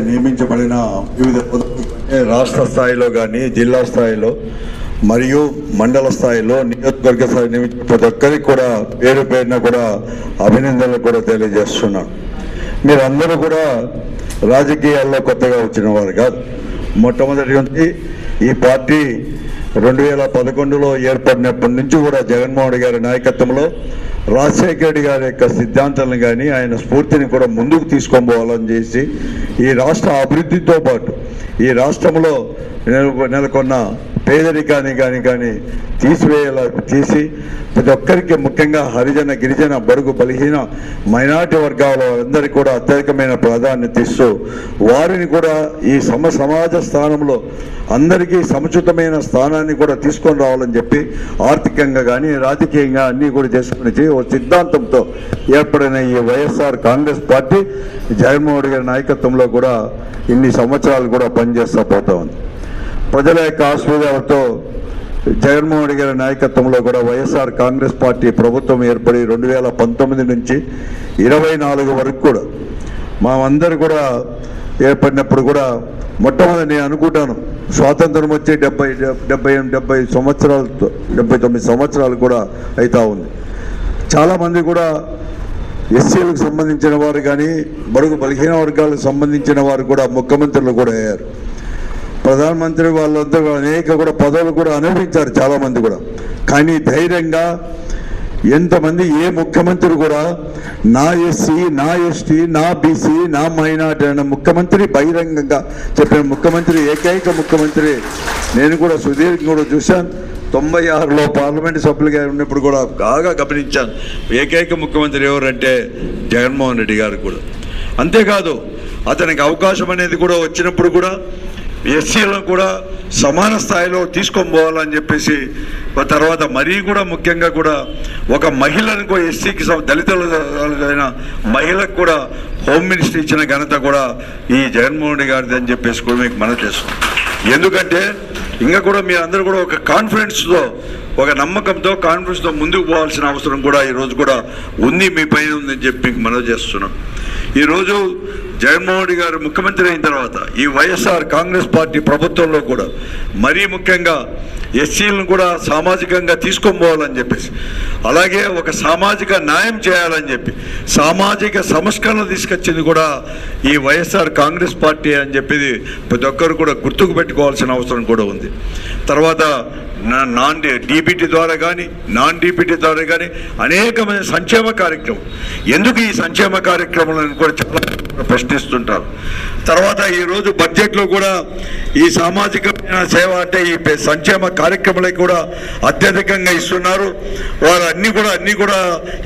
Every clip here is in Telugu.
నియమించబడిన వివిధ రాష్ట్ర స్థాయిలో కానీ జిల్లా స్థాయిలో మరియు మండల స్థాయిలో నియోజకవర్గ స్థాయి నియమించిన ప్రతి ఒక్కరికి కూడా పేరు పేరున కూడా అభినందనలు కూడా తెలియజేస్తున్నాను మీరందరూ కూడా రాజకీయాల్లో కొత్తగా వచ్చిన వారు కాదు. మొట్టమొదటి నుంచి ఈ పార్టీ రెండు వేల పదకొండులో ఏర్పడినప్పటి నుంచి కూడా జగన్మోహన్ గారి నాయకత్వంలో రాజశేఖర రెడ్డి గారి యొక్క సిద్ధాంతాలను కానీ ఆయన స్ఫూర్తిని కూడా ముందుకు తీసుకొని పోవాలని చేసి ఈ రాష్ట్ర అభివృద్ధితో పాటు ఈ రాష్ట్రంలో నెల- నెలకొన్న పేదరికాన్ని కానీ కానీ తీసివేయాల తీసి ప్రతి ఒక్కరికి ముఖ్యంగా హరిజన గిరిజన బడుగు బలహీన మైనార్టీ వర్గాల అందరికీ కూడా అత్యధికమైన ప్రాధాన్యత ఇస్తూ వారిని కూడా ఈ సమ సమాజ స్థానంలో అందరికీ సముచితమైన స్థానాన్ని కూడా తీసుకొని రావాలని చెప్పి ఆర్థికంగా కానీ రాజకీయంగా అన్నీ కూడా చేసుకుని ఓ సిద్ధాంతంతో ఏర్పడిన ఈ వైఎస్ఆర్ కాంగ్రెస్ పార్టీ జగన్మోహన్ రెడ్డి గారి నాయకత్వంలో కూడా ఇన్ని సంవత్సరాలు కూడా పనిచేస్తూ పోతా ఉంది. ప్రజల యొక్క ఆశీర్వాదాలతో జగన్మోహన్ రెడ్డి గారి నాయకత్వంలో కూడా వైఎస్ఆర్ కాంగ్రెస్ పార్టీ ప్రభుత్వం ఏర్పడి రెండు వేల పంతొమ్మిది నుంచి ఇరవై నాలుగు వరకు కూడా మామందరూ కూడా ఏర్పడినప్పుడు కూడా మొట్టమొదటి నేను అనుకుంటాను స్వాతంత్రం వచ్చే డెబ్బై డెబ్బై డెబ్బై సంవత్సరాలతో డెబ్బై తొమ్మిది సంవత్సరాలు కూడా అవుతా ఉంది. చాలామంది కూడా ఎస్సీలకు సంబంధించిన వారు కానీ బడుగు బలహీన వర్గాలకు సంబంధించిన వారు కూడా ముఖ్యమంత్రులు కూడా అయ్యారు. ప్రధానమంత్రి వాళ్ళంతా అనేక కూడా పదవులు కూడా అనుభవించారు చాలామంది కూడా. కానీ ధైర్యంగా ఎంతమంది ఏ ముఖ్యమంత్రి కూడా నా ఎస్సీ నా ఎస్టీ నా బీసీ నా మైనార్టీ అన్న ముఖ్యమంత్రి బహిరంగంగా చెప్పిన ముఖ్యమంత్రి ఏకైక ముఖ్యమంత్రి నేను కూడా సుదీర్ఘం కూడా చూశాను. తొంభై ఆరులో పార్లమెంట్ సభ్యులుగా ఉన్నప్పుడు కూడా బాగా గమనించాను. ఏకైక ముఖ్యమంత్రి ఎవరంటే జగన్మోహన్ రెడ్డి గారు కూడా. అంతేకాదు అతనికి అవకాశం అనేది కూడా వచ్చినప్పుడు కూడా ఎస్సీలను కూడా సమాన స్థాయిలో తీసుకొని పోవాలని చెప్పేసి తర్వాత మరీ కూడా ముఖ్యంగా కూడా ఒక మహిళను కూడా ఎస్సీకి దళితులైన మహిళకు కూడా హోమ్ మినిస్టర్ ఇచ్చిన ఘనత కూడా ఈ జగన్మోహన్ రెడ్డి గారిది అని చెప్పేసి కూడా మీకు మనం చేస్తాం ఎందుకంటే ఇంకా కూడా మీ అందరూ కూడా ఒక కాన్ఫిడెన్స్తో ఒక నమ్మకంతో కాన్ఫిడెన్స్తో ముందుకు పోవాల్సిన అవసరం కూడా ఈరోజు కూడా ఉంది మీ పైన ఉందని చెప్పి మీకు మనవి చేస్తున్నాం. ఈరోజు జగన్మోహన్ రెడ్డి గారు ముఖ్యమంత్రి అయిన తర్వాత ఈ వైఎస్ఆర్ కాంగ్రెస్ పార్టీ ప్రభుత్వంలో కూడా మరీ ముఖ్యంగా ఎస్సీలను కూడా సామాజికంగా తీసుకొని చెప్పేసి అలాగే ఒక సామాజిక న్యాయం చేయాలని చెప్పి సామాజిక సంస్కరణ తీసుకొచ్చింది కూడా ఈ వైఎస్ఆర్ కాంగ్రెస్ పార్టీ అని చెప్పేది ప్రతి ఒక్కరు కూడా గుర్తుకు పెట్టుకోవాల్సిన అవసరం కూడా ఉంది. తర్వాత నా- నాన్ డీబీటీ ద్వారా కానీ నాన్ డీబీటీ ద్వారా కానీ అనేకమైన సంక్షేమ కార్యక్రమం. ఎందుకు ఈ సంక్షేమ కార్యక్రమాలను కూడా చాలా ప్రశ్నిస్తుంటారు. తర్వాత ఈరోజు బడ్జెట్లో కూడా ఈ సామాజికమైన సేవ అంటే ఈ సంక్షేమ కార్యక్రమాలకు కూడా అత్యధికంగా ఇస్తున్నారు. వారు అన్నీ కూడా అన్నీ కూడా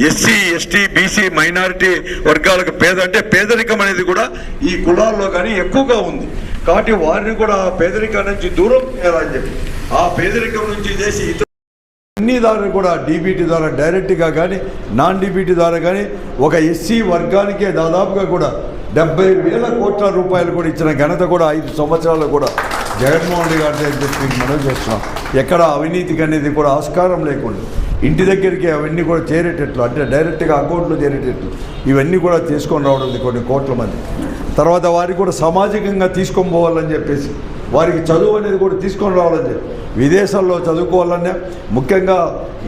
ఎస్సీ ఎస్టీ బీసీ మైనారిటీ వర్గాలకు పేద అంటే పేదరికం అనేది కూడా ఈ కులాల్లో కానీ ఎక్కువగా ఉంది. కాబట్టి వారిని కూడా పేదరికం నుంచి దూరం చేయాలని చెప్పి ఆ పేదరికం నుంచి చేసి అన్ని ద్వారా కూడా డీబీటీ ద్వారా డైరెక్ట్గా కానీ నాన్ డీబీటీ ద్వారా కానీ ఒక ఎస్సీ వర్గానికే దాదాపుగా కూడా డెబ్బై వేల కోట్ల రూపాయలు కూడా ఇచ్చిన ఘనత కూడా ఐదు సంవత్సరాలు కూడా జగన్మోహన్ రెడ్డి గారి దగ్గర చెప్పి మనం చేస్తున్నాం. ఎక్కడ అవినీతికి అనేది కూడా ఆస్కారం లేకుండా ఇంటి దగ్గరికి అవన్నీ కూడా చేరేటట్లు అంటే డైరెక్ట్గా అకౌంట్లో చేరేటట్లు ఇవన్నీ కూడా తీసుకొని రావడం కొన్ని కోట్ల మంది. తర్వాత వారికి కూడా సామాజికంగా తీసుకొని పోవాలని చెప్పేసి వారికి చదువు అనేది కూడా తీసుకొని రావాలని చెప్పి. విదేశాల్లో చదువుకోవాలనే ముఖ్యంగా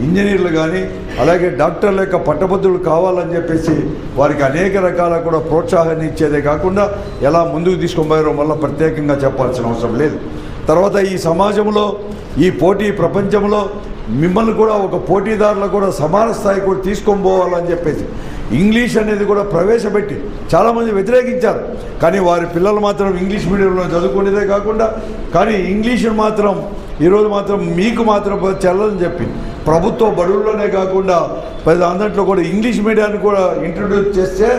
ఇంజనీర్లు కానీ అలాగే డాక్టర్ల యొక్క పట్టభద్రులు కావాలని చెప్పేసి వారికి అనేక రకాల కూడా ప్రోత్సాహాన్ని ఇచ్చేదే కాకుండా ఎలా ముందుకు తీసుకొని పోయారో మళ్ళీ ప్రత్యేకంగా చెప్పాల్సిన అవసరం లేదు. తర్వాత ఈ సమాజంలో ఈ పోటీ ప్రపంచంలో మిమ్మల్ని కూడా ఒక పోటీదారులు కూడా సమాన స్థాయి కూడా తీసుకొని పోవాలని చెప్పేసి ఇంగ్లీష్ అనేది కూడా ప్రవేశపెట్టి చాలామంది వ్యతిరేకించారు. కానీ వారి పిల్లలు మాత్రం ఇంగ్లీష్ మీడియంలో చదువుకునేదే కాకుండా కానీ ఇంగ్లీష్ మాత్రం ఈరోజు మాత్రం మీకు మాత్రం చెల్లని చెప్పి ప్రభుత్వ బడుల్లోనే కాకుండా పది అందరిలో కూడా ఇంగ్లీష్ మీడియాన్ని కూడా ఇంట్రడ్యూస్ చేస్తే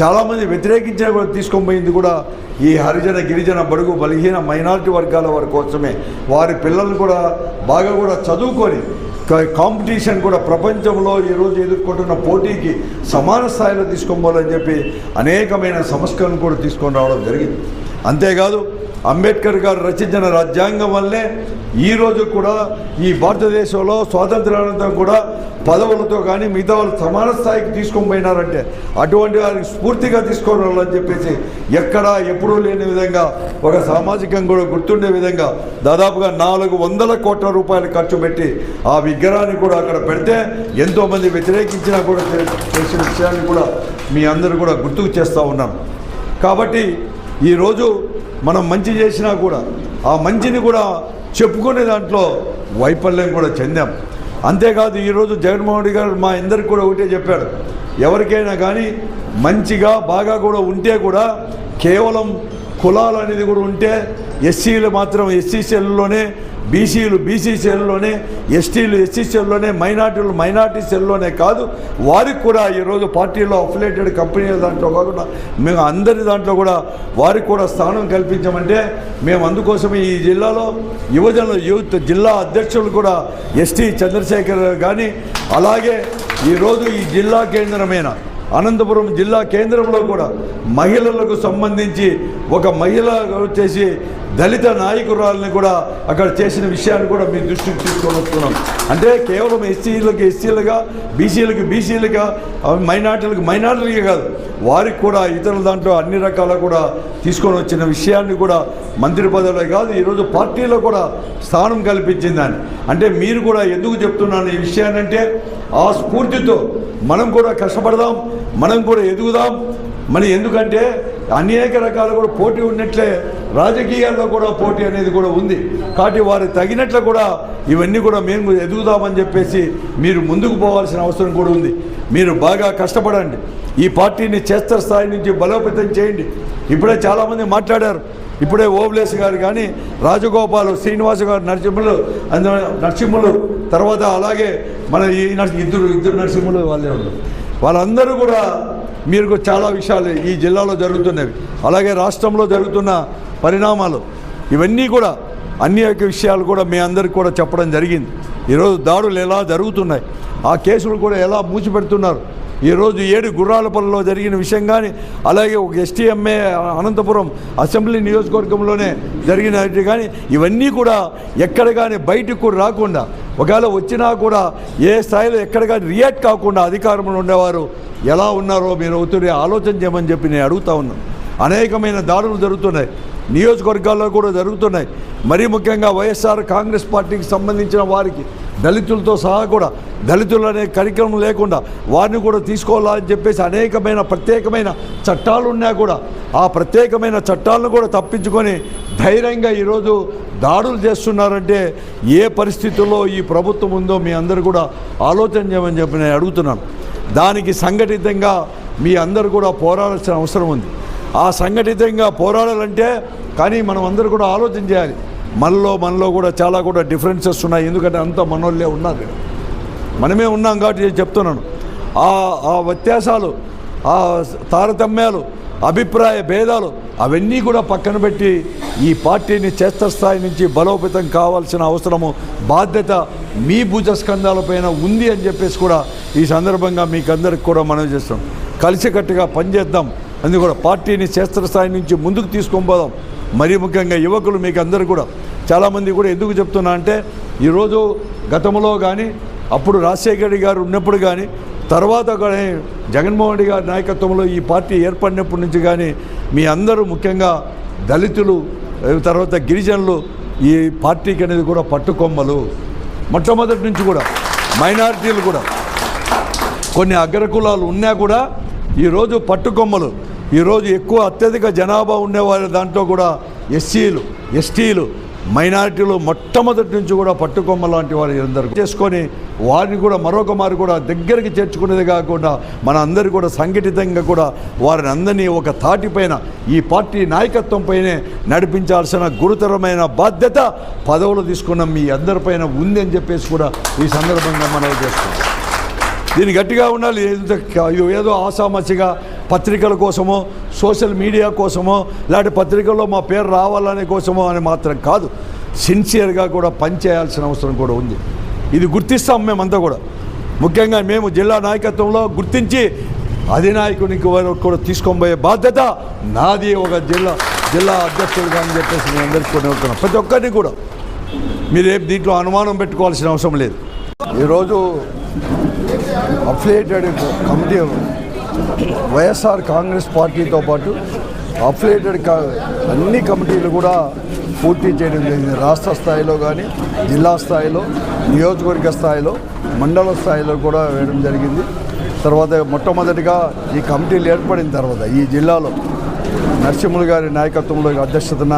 చాలామంది వ్యతిరేకించిన కూడా తీసుకొని పోయింది కూడా ఈ హరిజన గిరిజన బడుగు బలహీన మైనారిటీ వర్గాల వారి కోసమే. వారి పిల్లల్ని కూడా బాగా కూడా చదువుకొని కాంపిటీషన్ కూడా ప్రపంచంలో ఈరోజు ఎదుర్కొంటున్న పోటీకి సమాన స్థాయిలో తీసుకొని పోవాలని చెప్పి అనేకమైన సంస్కరణలు కూడా తీసుకొని రావడం జరిగింది. అంతేకాదు అంబేద్కర్ గారు రచించిన రాజ్యాంగం వల్లే ఈరోజు కూడా ఈ భారతదేశంలో స్వాతంత్రానంతరం కూడా పదవులతో కానీ మిగతా వాళ్ళు సమాన స్థాయికి తీసుకొని పోయినారంటే అటువంటి వారికి స్ఫూర్తిగా తీసుకొని రావాలని చెప్పేసి ఎక్కడా ఎప్పుడూ లేని విధంగా ఒక సామాజికంగా కూడా గుర్తుండే విధంగా దాదాపుగా నాలుగు వందల కోట్ల రూపాయలు ఖర్చు పెట్టి ఆ విగ్రహాన్ని కూడా అక్కడ పెడితే ఎంతోమంది వ్యతిరేకించినా కూడా చేసిన విషయాన్ని కూడా మీ అందరూ కూడా గుర్తుకు చేస్తూ ఉన్నాం. కాబట్టి ఈరోజు మనం మంచి చేసినా కూడా ఆ మంచిని కూడా చెప్పుకునే దాంట్లో వైఫల్యం కూడా చెందాం. అంతేకాదు ఈరోజు జగన్మోహన్ రెడ్డి గారు మా అందరికి కూడా ఒకటే చెప్పాడు. ఎవరికైనా కానీ మంచిగా బాగా కూడా ఉంటే కూడా కేవలం కులాలు అనేది కూడా ఉంటే ఎస్సీలు మాత్రం ఎస్సీ సెల్లోనే బీసీలు బీసీ సెల్లోనే ఎస్టీలు ఎస్సీ సెల్లోనే మైనార్టీలు మైనార్టీ సెల్లోనే కాదు వారికి కూడా ఈరోజు పార్టీలో అఫిలేటెడ్ కంపెనీల దాంట్లో కాకుండా మేము అందరి దాంట్లో కూడా వారికి కూడా స్థానం కల్పించామంటే మేము అందుకోసమే ఈ జిల్లాలో యువజన యూత్ జిల్లా అధ్యక్షులు కూడా ఎస్టీ చంద్రశేఖర్ కానీ అలాగే ఈరోజు ఈ జిల్లా కేంద్రమైన అనంతపురం జిల్లా కేంద్రంలో కూడా మహిళలకు సంబంధించి ఒక మహిళ వచ్చేసి దళిత నాయకురాలని కూడా అక్కడ చేసిన విషయాన్ని కూడా మీ దృష్టికి తీసుకొని వస్తున్నాం. అంటే కేవలం ఎస్సీలకు ఎస్సీలుగా బీసీలకు బీసీలుగా మైనార్టీలకు మైనార్టీలుగా కాదు వారికి కూడా ఇతరుల దాంట్లో అన్ని రకాల కూడా తీసుకొని వచ్చిన విషయాన్ని కూడా మంత్రి పదవిలో కాదు ఈరోజు పార్టీలో కూడా స్థానం కల్పించిందని అంటే మీరు కూడా ఎందుకు చెప్తున్నాను ఈ విషయాన్ని అంటే ఆ స్ఫూర్తితో మనం కూడా కష్టపడదాం మనం కూడా ఎదుగుదాం. మరి ఎందుకంటే అనేక రకాలు కూడా పోటీ ఉన్నట్లే రాజకీయాల్లో కూడా పోటీ అనేది కూడా ఉంది. కాబట్టి వారికి తగినట్లు కూడా ఇవన్నీ కూడా మేము ఎదుగుదామని చెప్పేసి మీరు ముందుకు పోవాల్సిన అవసరం కూడా ఉంది. మీరు బాగా కష్టపడండి. ఈ పార్టీని చేస్తర స్థాయి నుంచి బలోపేతం చేయండి. ఇప్పుడే చాలామంది మాట్లాడారు. ఇప్పుడే ఓబులేస్ గారు కానీ రాజగోపాలు శ్రీనివాస గారు నరసింహులు అందు నరసింహులు తర్వాత అలాగే మన ఈ ఇద్దరు ఇద్దరు నరసింహులు వాళ్ళే ఉన్నారు. వాళ్ళందరూ కూడా మీరు చాలా విషయాలు ఈ జిల్లాలో జరుగుతున్నవి. అలాగే రాష్ట్రంలో జరుగుతున్న పరిణామాలు. ఇవన్నీ కూడా అన్ని యొక్క విషయాలు కూడా మీ అందరికి కూడా చెప్పడం జరిగింది. ఈరోజు దాడులు ఎలా జరుగుతున్నాయి? ఆ కేసులు కూడా ఎలా మూచిపెడుతున్నారు ఈరోజు ఏడు గుర్రాలపల్లిలో జరిగిన విషయం కానీ అలాగే ఒక ఎస్టీఎంఏ అనంతపురం అసెంబ్లీ నియోజకవర్గంలోనే జరిగినట్టు కానీ ఇవన్నీ కూడా ఎక్కడ కానీ బయటకు కూడా రాకుండా ఒకవేళ వచ్చినా కూడా ఏ స్థాయిలో ఎక్కడ కానీ రియాక్ట్ కాకుండా అధికారంలో ఉండేవారు ఎలా ఉన్నారో మీరు ఒత్తిడి ఆలోచన చేయమని చెప్పి నేను అడుగుతా ఉన్నాను. అనేకమైన దాడులు జరుగుతున్నాయి. నియోజకవర్గాల్లో కూడా జరుగుతున్నాయి. మరీ ముఖ్యంగా వైఎస్ఆర్ కాంగ్రెస్ పార్టీకి సంబంధించిన వారికి దళితులతో సహా కూడా దళితులు అనే కార్యక్రమం లేకుండా వారిని కూడా తీసుకోవాలని చెప్పేసి అనేకమైన ప్రత్యేకమైన చట్టాలు ఉన్నా కూడా ఆ ప్రత్యేకమైన చట్టాలను కూడా తప్పించుకొని ధైర్యంగా ఈరోజు దాడులు చేస్తున్నారంటే ఏ పరిస్థితుల్లో ఈ ప్రభుత్వం ఉందో మీ అందరూ కూడా ఆలోచన చేయమని చెప్పి నేను అడుగుతున్నాను. దానికి సంఘటితంగా మీ అందరూ కూడా పోరాడాల్సిన అవసరం ఉంది. ఆ సంఘటితంగా పోరాడాలంటే కానీ మనం అందరూ కూడా ఆలోచన చేయాలి. మనలో మనలో కూడా చాలా కూడా డిఫరెన్సెస్ ఉన్నాయి. ఎందుకంటే అంత మనోళ్ళే ఉన్నారు. మనమే ఉన్నాం కాబట్టి నేను చెప్తున్నాను. ఆ ఆ వ్యత్యాసాలు ఆ తారతమ్యాలు అభిప్రాయ భేదాలు అవన్నీ కూడా పక్కన పెట్టి ఈ పార్టీని చేస్తస్థాయి నుంచి బలోపేతం కావాల్సిన అవసరము బాధ్యత మీ భుజస్కంధాలపైన ఉంది అని చెప్పేసి కూడా ఈ సందర్భంగా మీకు అందరికి కూడా మనం చేస్తాం కలిసికట్టుగా పనిచేద్దాం. అందుకు కూడా పార్టీని క్షేత్రస్థాయి నుంచి ముందుకు తీసుకొని పోదాం. మరీ ముఖ్యంగా యువకులు మీకు అందరూ కూడా. చాలామంది కూడా ఎందుకు చెప్తున్నా అంటే ఈరోజు గతంలో కానీ అప్పుడు రాజశేఖర రెడ్డి గారు ఉన్నప్పుడు కానీ తర్వాత కానీ జగన్మోహన్ రెడ్డి గారి నాయకత్వంలో ఈ పార్టీ ఏర్పడినప్పటి నుంచి కానీ మీ అందరూ ముఖ్యంగా దళితులు తర్వాత గిరిజనులు ఈ పార్టీకి అనేది కూడా పట్టుకొమ్మలు. మొట్టమొదటి నుంచి కూడా మైనారిటీలు కూడా. కొన్ని అగ్రకులాలు ఉన్నా కూడా ఈరోజు పట్టుకొమ్మలు ఈరోజు ఎక్కువ అత్యధిక జనాభా ఉండేవారి దాంట్లో కూడా ఎస్సీలు ఎస్టీలు మైనారిటీలు మొట్టమొదటి నుంచి కూడా పట్టుకొమ్మ లాంటి వారు అందరూ. చేసుకొని వారిని కూడా మరొక మారు కూడా దగ్గరికి చేర్చుకునేది కాకుండా మన అందరూ కూడా సంఘటితంగా కూడా వారిని అందరినీ ఒక తాటిపైన ఈ పార్టీ నాయకత్వం పైనే నడిపించాల్సిన గురుతరమైన బాధ్యత పదవులు తీసుకున్న మీ అందరిపైన ఉంది అని చెప్పేసి కూడా ఈ సందర్భంగా మనం చేసుకున్నాం దీన్ని గట్టిగా ఉండాలి. ఏదో ఏదో ఆసామసిగా పత్రికల కోసమో సోషల్ మీడియా కోసమో లేకపోతే పత్రికల్లో మా పేరు రావాలనే కోసమో అని మాత్రం కాదు. సిన్సియర్గా కూడా పనిచేయాల్సిన అవసరం కూడా ఉంది. ఇది గుర్తిస్తాం మేమంతా కూడా. ముఖ్యంగా మేము జిల్లా నాయకత్వంలో గుర్తించి అధినాయకునికి వరకు కూడా తీసుకొని పోయే బాధ్యత నాది ఒక జిల్లా జిల్లా అధ్యక్షుడిగా అని చెప్పేసి నేను అందరికీ కూడా ప్రతి ఒక్కరిని కూడా. మీరేం దీంట్లో అనుమానం పెట్టుకోవాల్సిన అవసరం లేదు. ఈరోజు అఫిలియేటెడ్ కమిటీ వైఎస్ఆర్ కాంగ్రెస్ పార్టీతో పాటు అఫిలియేటెడ్ కా అన్ని కమిటీలు కూడా పూర్తి చేయడం జరిగింది. రాష్ట్ర స్థాయిలో కానీ జిల్లా స్థాయిలో నియోజకవర్గ స్థాయిలో మండల స్థాయిలో కూడా వేయడం జరిగింది. తర్వాత మొట్టమొదటిగా ఈ కమిటీలు ఏర్పడిన తర్వాత ఈ జిల్లాలో నరసింహులు గారి నాయకత్వంలో అధ్యక్షతన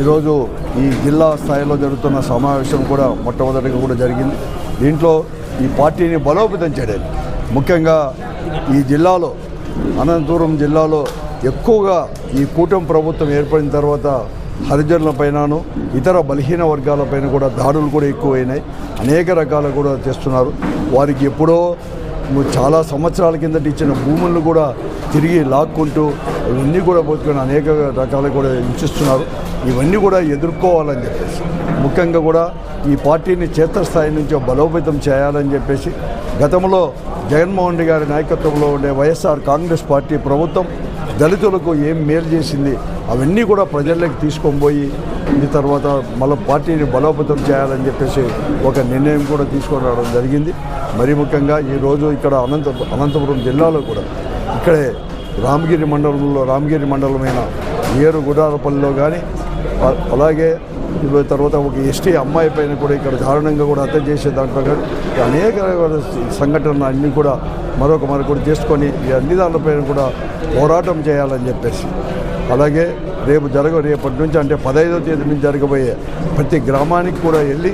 ఈరోజు ఈ జిల్లా స్థాయిలో జరుగుతున్న సమావేశం కూడా మొట్టమొదటిగా కూడా జరిగింది. దీంట్లో ఈ పార్టీని బలోపేతం చేయడానికి. ముఖ్యంగా ఈ జిల్లాలో అనంతపురం జిల్లాలో ఎక్కువగా ఈ కూటమి ప్రభుత్వం ఏర్పడిన తర్వాత హరిజనులపైనను ఇతర బలహీన వర్గాలపైన కూడా దాడులు కూడా ఎక్కువైనాయి. అనేక రకాలు కూడా చేస్తున్నారు. వారికి ఎప్పుడో చాలా సంవత్సరాల కిందట ఇచ్చిన భూములను కూడా తిరిగి లాక్కుంటూ ఇవన్నీ కూడా పోతుకొని అనేక రకాలు కూడా హింసిస్తున్నారు. ఇవన్నీ కూడా ఎదుర్కోవాలని చెప్పేసి ముఖ్యంగా కూడా ఈ పార్టీని క్షేత్రస్థాయి నుంచి బలోపేతం చేయాలని చెప్పేసి గతంలో జగన్మోహన్ రెడ్డి గారి నాయకత్వంలో ఉండే వైఎస్ఆర్ కాంగ్రెస్ పార్టీ ప్రభుత్వం దళితులకు ఏం మేలు చేసింది అవన్నీ కూడా ప్రజల్లోకి తీసుకొని పోయి ఈ తర్వాత మళ్ళీ పార్టీని బలోపేతం చేయాలని చెప్పేసి ఒక నిర్ణయం కూడా తీసుకొని రావడం జరిగింది. మరీ ముఖ్యంగా ఈరోజు ఇక్కడ అనంత అనంతపురం జిల్లాలో కూడా ఇక్కడే రామగిరి మండలంలో రామగిరి మండలమైన ఏరు గుడారపల్లిలో కానీ అలాగే తర్వాత ఒక ఎస్టీ అమ్మాయి పైన కూడా ఇక్కడ దారుణంగా కూడా హత్య చేసే దాంట్లో కానీ అనేక సంఘటనలు అన్నీ కూడా మరొక మరొకటి చేసుకొని ఈ అన్ని దానిపైన కూడా పోరాటం చేయాలని చెప్పేసి. అలాగే రేపు జరగ రేపటి నుంచి అంటే పదహైదో తేదీ నుంచి జరగబోయే ప్రతి గ్రామానికి కూడా వెళ్ళి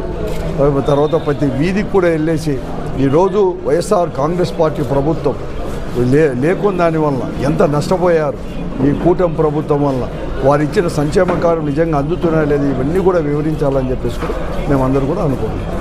తర్వాత ప్రతి వీధికి కూడా వెళ్ళేసి ఈరోజు వైఎస్ఆర్ కాంగ్రెస్ పార్టీ ప్రభుత్వం లే లేకున్న దానివల్ల ఎంత నష్టపోయారు ఈ కూటమి ప్రభుత్వం వల్ల? వారు ఇచ్చిన సంక్షేమ కార్యం నిజంగా అందుతున్నాయా లేదు? ఇవన్నీ కూడా వివరించాలని చెప్పేసి కూడా మేమందరూ కూడా అనుకుంటున్నాం.